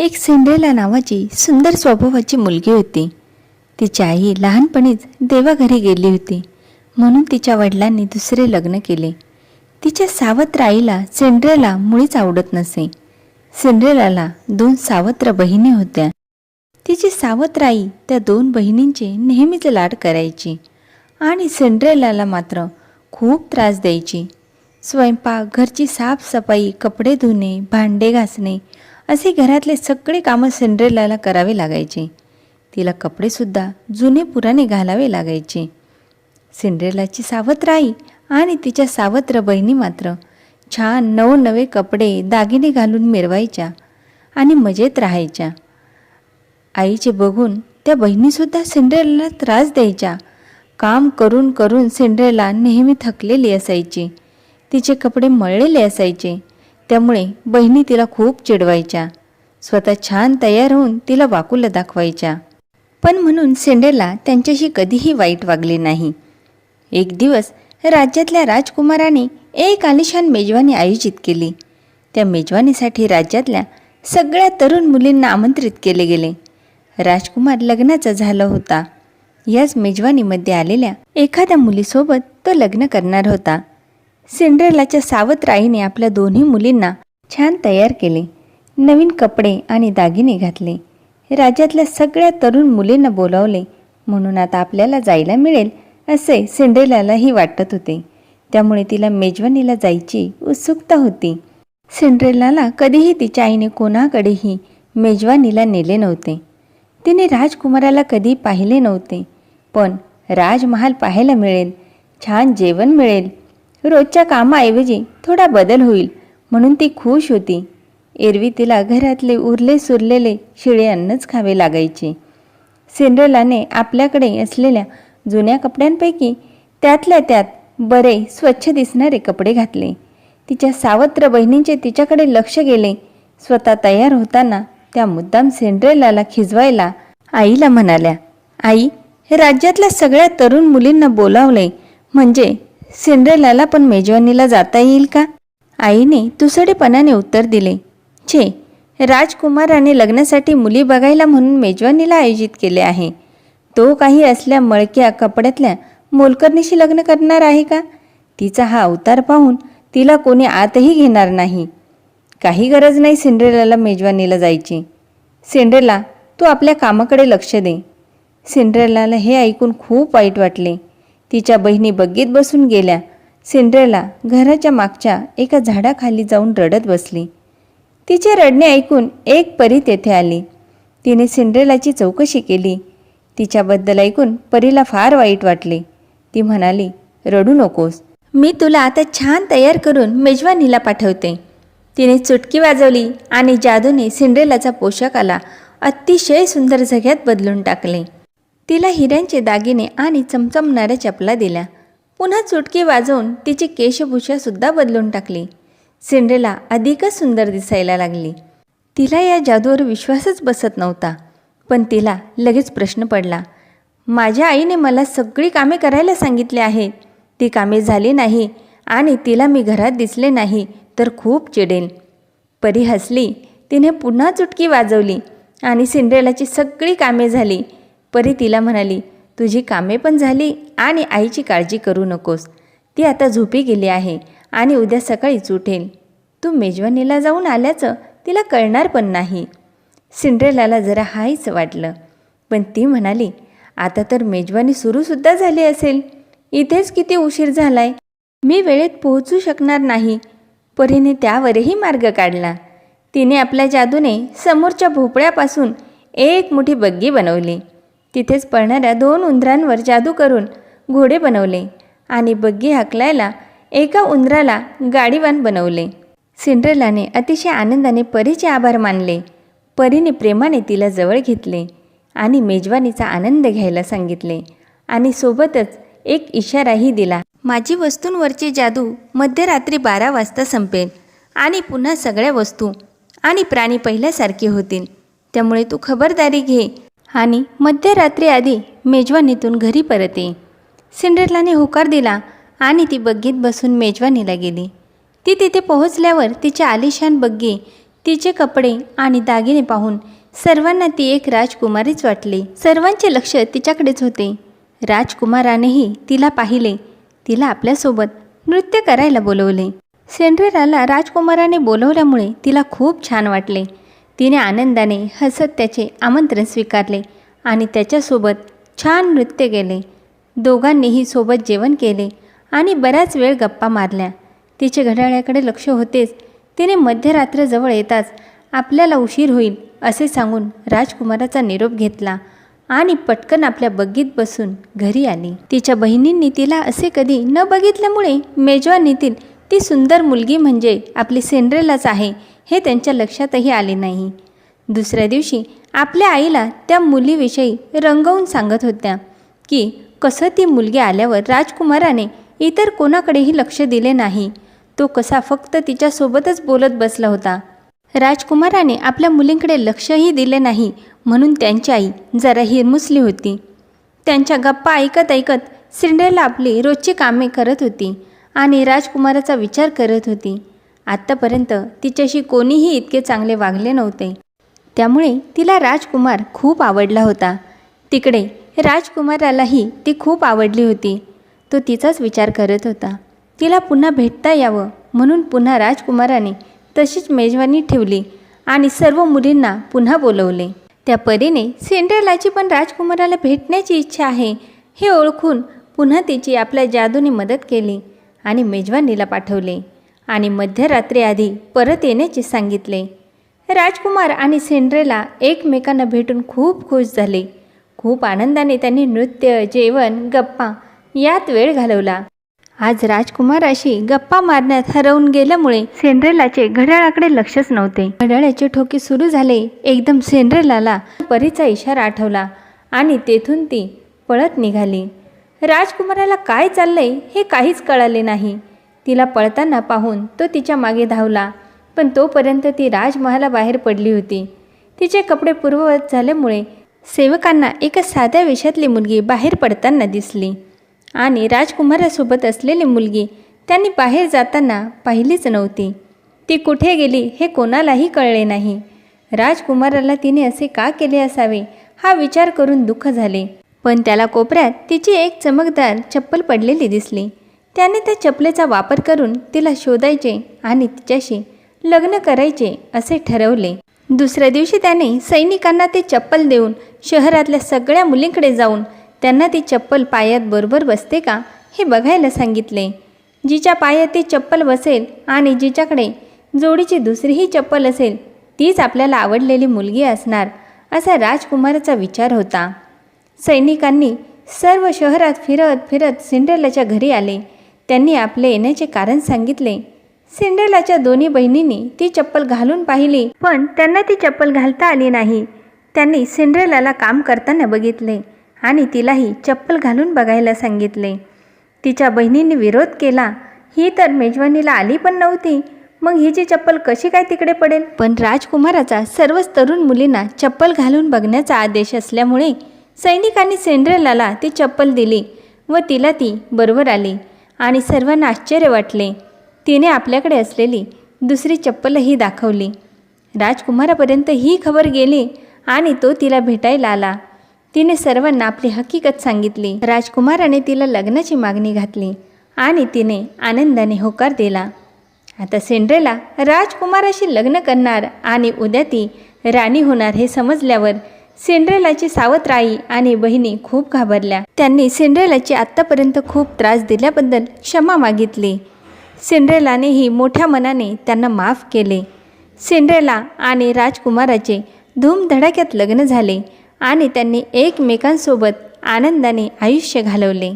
एक सिंड्रेला नावाची सुंदर स्वभावाची मुलगी होती. तिची आई लहानपणीच देवाघरी गेली होती. म्हणून तिच्या वडिलांनी दुसरे लग्न केले. तिच्या सावत्र आईला सिंड्रेला मुळीच आवडत नसे. सिंड्रेलाला दोन सावत्र बहिणी होत्या. तिची सावत्र आई त्या दोन बहिणींचे नेहमीच लाड करायची आणि सिंड्रेलाला मात्र खूप त्रास द्यायची. स्वयंपाक घरची साफसफाई कपडे धुणे भांडे घासणे असे घरातले सगळे कामं सिंड्रेलाला करावे लागायचे. तिला कपडेसुद्धा जुने पुराणे घालावे लागायचे. सिंड्रेलाची सावत्र आई आणि तिच्या सावत्र बहिणी मात्र छान नवनवे कपडे दागिने घालून मिरवायच्या आणि मजेत राहायच्या. आईचे बघून त्या बहिणीसुद्धा सिंड्रेलाला त्रास द्यायच्या. काम करून करून सिंड्रेला नेहमी थकलेली असायची. तिचे कपडे मळलेले असायचे. त्यामुळे बहिणी तिला खूप चिडवायच्या. स्वतः छान तयार होऊन तिला वाकुलं दाखवायच्या. पण म्हणून सेंडेला त्यांच्याशी कधीही वाईट वागले नाही. एक दिवस राज्यातल्या राजकुमाराने एक आलिशान मेजवानी आयोजित केली. त्या मेजवानीसाठी राज्यातल्या सगळ्या तरुण मुलींना आमंत्रित केले गेले. राजकुमार लग्नाचा झाला होता. याच मेजवानीमध्ये आलेल्या एखाद्या मुलीसोबत तो लग्न करणार होता. सिंड्रेलाच्या सावत्र आईने आपल्या दोन्ही मुलींना छान तयार केले. नवीन कपडे आणि दागिने घातले. राज्यातल्या सगळ्या तरुण मुलींना बोलावले म्हणून आता आपल्याला जायला मिळेल असे सिंड्रेलालाही वाटत होते. त्यामुळे तिला मेजवानीला जायची उत्सुकता होती. सिंड्रेलाला कधीही तिच्या आईने कोणाकडेही मेजवानीला नेले नव्हते. तिने राजकुमाराला कधी पाहिले नव्हते. पण राजमहाल पाहायला मिळेल छान जेवण मिळेल रोजच्या कामाऐवजी थोडा बदल होईल म्हणून ती खुश होती. एरवी तिला घरातले उरले सुरलेले शिळे अन्नच खावे लागायचे. सिंड्रेलाने आपल्याकडे असलेल्या जुन्या कपड्यांपैकी त्यातल्या त्यात बरे स्वच्छ दिसणारे कपडे घातले. तिच्या सावत्र बहिणींचे तिच्याकडे लक्ष गेले. स्वतः तयार होताना त्या मुद्दाम सिंड्रेलाला खिजवायला आईला म्हणाल्या आई राज्यातल्या सगळ्या तरुण मुलींना बोलावले. म्हणजे सिंड्रेलाला पण मेजवानीला जाता येईल का? आईने तुसडेपणाने उत्तर दिले छे राजकुमाराने लग्नासाठी मुली बघायला म्हणून मेजवानीला आयोजित केले आहे. तो काही असल्या मळक्या कपड्यातल्या मोलकरणीशी लग्न करणार आहे का? तिचा हा अवतार पाहून तिला कोणी आतही घेणार नाही. काही गरज नाही सिंड्रेलाला मेजवानीला जायची. सिंड्रेला तू आपल्या कामाकडे लक्ष दे. सिंड्रेलाला हे ऐकून खूप वाईट वाटले. तिच्या बहिणी बग्गीत बसून गेल्या. सिंड्रेला घराच्या मागच्या एका झाडाखाली जाऊन रडत बसली. तिचे रडणे ऐकून एक परी तेथे आली. तिने सिंड्रेलाची चौकशी केली. तिच्याबद्दल ऐकून परीला फार वाईट वाटले. ती म्हणाली रडू नकोस. मी तुला आता छान तयार करून मेजवानीला पाठवते. तिने चुटकी वाजवली आणि जादूने सिंड्रेलाचा पोशाखाला अतिशय सुंदर झग्यात बदलून टाकले. तिला हिऱ्यांचे दागिने आणि चमचमणाऱ्या चपला दिल्या पुन्हा चुटकी वाजवून तिची केशभूषासुद्धा बदलून टाकली. सिंड्रेला अधिकच सुंदर दिसायला लागली. तिला या जादूवर विश्वासच बसत नव्हता पण तिला लगेच प्रश्न पडला. माझ्या आईने मला सगळी कामे करायला सांगितली आहेत. ती कामे झाली नाही आणि तिला मी घरात दिसले नाही तर खूप चिडेल परी हसली. तिने पुन्हा चुटकी वाजवली आणि सिंड्रेलाची सगळी कामे झाली. परी तिला म्हणाली तुझी कामे पण झाली आणि आईची काळजी करू नकोस. ती आता झोपी गेली आहे आणि उद्या सकाळीच उठेल. तू मेजवानीला जाऊन आल्याचं तिला कळणार पण नाही. सिंड्रेलाला जरा हायच वाटलं. पण ती म्हणाली आता तर मेजवानी सुरूसुद्धा झाली असेल. इथेच किती उशीर झालाय. मी वेळेत पोहोचू शकणार नाही. परीने त्यावरही मार्ग काढला. तिने आपल्या जादूने समोरच्या भोपळ्यापासून एक मोठी बग्गी बनवली. तिथेच पळणाऱ्या दोन उंदरांवर जादू करून घोडे बनवले आणि बग्गी हाकलायला एका उंदराला गाडीवान बनवले. सिंड्रेलाने अतिशय आनंदाने परीचे आभार मानले. परीने प्रेमाने तिला जवळ घेतले आणि मेजवानीचा आनंद घ्यायला सांगितले आणि सोबतच एक इशाराही दिला. माझी वस्तूंवरची जादू मध्यरात्री बारा वाजता संपेल आणि पुन्हा सगळ्या वस्तू आणि प्राणी पहिल्यासारखे होतील. त्यामुळे तू खबरदारी घे आणि मध्यरात्री आधी मेजवानीतून घरी परत. ये सिंड्रेलाने होकार दिला आणि ती बग्गीत बसून मेजवानीला गेली. ती तिथे पोहोचल्यावर तिच्या आलिशान बग्गी तिचे कपडे आणि दागिने पाहून सर्वांना ती एक राजकुमारीच वाटली. सर्वांचे लक्ष तिच्याकडेच होते. राजकुमारानेही तिला पाहिले. तिला आपल्यासोबत नृत्य करायला बोलवले. सेंड्रेलाला राजकुमाराने बोलवल्यामुळे तिला खूप छान वाटले. तिने आनंदाने हसत त्याचे आमंत्रण स्वीकारले आणि त्याच्यासोबत छान नृत्य केले. दोघांनीही सोबत जेवण केले आणि बराच वेळ गप्पा मारल्या. तिचे घड्याळ्याकडे लक्ष होतेच. तिने मध्यरात्र जवळ येताच आपल्याला उशीर होईल असे सांगून राजकुमाराचा निरोप घेतला आणि पटकन आपल्या बग्गीत बसून घरी आली. तिच्या बहिणींनी तिला असे कधी न बघितल्यामुळे मेजवानीतील ती सुंदर मुलगी म्हणजे आपली सेंड्रेलाच आहे. हे त्यांच्या लक्षातही आले नाही. दुसऱ्या दिवशी आपल्या आईला त्या मुलीविषयी रंगवून सांगत होत्या की कसं ती मुलगी आल्यावर राजकुमाराने इतर कोणाकडेही लक्ष दिले नाही. तो कसा फक्त तिच्यासोबतच बोलत बसला होता. राजकुमाराने आपल्या मुलींकडे लक्षही दिले नाही म्हणून त्यांची आई जरा हिरमुसली होती. त्यांच्या गप्पा ऐकत ऐकत सिंड्रेला आपली रोजची कामे करत होती आणि राजकुमाराचा विचार करत होती. आत्तापर्यंत तिच्याशी कोणीही इतके चांगले वागले नव्हते. त्यामुळे तिला राजकुमार खूप आवडला होता. तिकडे राजकुमारालाही ती खूप आवडली होती. तो तिचाच विचार करत होता. तिला पुन्हा भेटता यावं म्हणून पुन्हा राजकुमाराने तशीच मेजवानी ठेवली आणि सर्व मुलींना पुन्हा बोलवले. त्या परीने सिंड्रेलाची पण राजकुमाराला भेटण्याची इच्छा आहे हे ओळखून पुन्हा तिची आपल्या जादूने मदत केली आणि मेजवानीला पाठवले. आणि मध्यरात्री आधी परत येण्याचे सांगितले. राजकुमार आणि सेंड्रेला एकमेकांना भेटून खूप खुश झाले. खूप आनंदाने त्यांनी नृत्य जेवण गप्पा यात वेळ घालवला. आज राजकुमाराशी गप्पा मारण्यात हरवून गेल्यामुळे सेंड्रेलाचे घड्याळाकडे लक्षच नव्हते. घड्याळाचे ठोके सुरू झाले. एकदम सेंड्रेलाला परीचा इशारा आठवला आणि तेथून ती पळत निघाली. राजकुमाराला काय चाललंय हे काहीच कळाले नाही. तिला पळताना पाहून तो तिच्यामागे धावला. पण तोपर्यंत ती राजमहालाबाहेर पडली होती. तिचे कपडे पूर्ववत झाल्यामुळे सेवकांना एका साध्या वेशातली मुलगी बाहेर पडताना दिसली. आणि राजकुमारासोबत असलेली मुलगी त्यांनी बाहेर जाताना पाहिलीच नव्हती. ती कुठे गेली हे कोणालाही कळले नाही. राजकुमाराला तिने असे का केले असावे हा विचार करून दुःख झाले. पण त्याला कोपऱ्यात तिची एक चमकदार चप्पल पडलेली दिसली. त्याने त्या चपलेचा वापर करून तिला शोधायचे आणि तिच्याशी लग्न करायचे असे ठरवले. दुसऱ्या दिवशी त्याने सैनिकांना ते चप्पल देऊन शहरातल्या सगळ्या मुलींकडे जाऊन त्यांना ती चप्पल पायात बरोबर बसते का हे बघायला सांगितले. जिच्या पायात ती चप्पल बसेल आणि जिच्याकडे जोडीची दुसरीही चप्पल असेल तीच आपल्याला आवडलेली मुलगी असणार असा राजकुमाराचा विचार होता. सैनिकांनी सर्व शहरात फिरत फिरत सिंड्रेलाच्या घरी आले. त्यांनी आपले येण्याचे कारण सांगितले. सिंड्रेलाच्या दोन्ही बहिणींनी ती चप्पल घालून पाहिली पण त्यांना ती चप्पल घालता आली नाही. त्यांनी सिंड्रेलाला काम करताना बघितले आणि तिलाही चप्पल घालून बघायला सांगितले. तिच्या बहिणींनी विरोध केला. ही तर मेजवानीला आली पण नव्हती. मग हिची चप्पल कशी काय तिकडे पडेल? पण राजकुमाराचा सर्वच तरुण मुलींना चप्पल घालून बघण्याचा आदेश असल्यामुळे सैनिकांनी सेंड्रेलाला ती चप्पल दिली व तिला ती बरोबर आली. आणि सर्वांना आश्चर्य वाटले. तिने आपल्याकडे असलेली दुसरी चप्पलही दाखवली. राजकुमारापर्यंत ही खबर गेली आणि तो तिला भेटायला आला. तिने सर्वांना आपली हकीकत सांगितली. राजकुमाराने तिला लग्नाची मागणी घातली आणि तिने आनंदाने होकार दिला. आता सेंड्रेला राजकुमाराशी लग्न करणार आणि उद्या ती राणी होणार हे समजल्यावर सिंड्रेलाची सावत्र आई आणि बहिणी खूप घाबरल्या. त्यांनी सिंड्रेलाची आत्तापर्यंत खूप त्रास दिल्याबद्दल क्षमा मागितली. सिंड्रेलानेही मोठ्या मनाने त्यांना माफ केले. सिंड्रेला आणि राजकुमाराचे धूमधडाक्यात लग्न झाले आणि त्यांनी एकमेकांसोबत आनंदाने आयुष्य घालवले.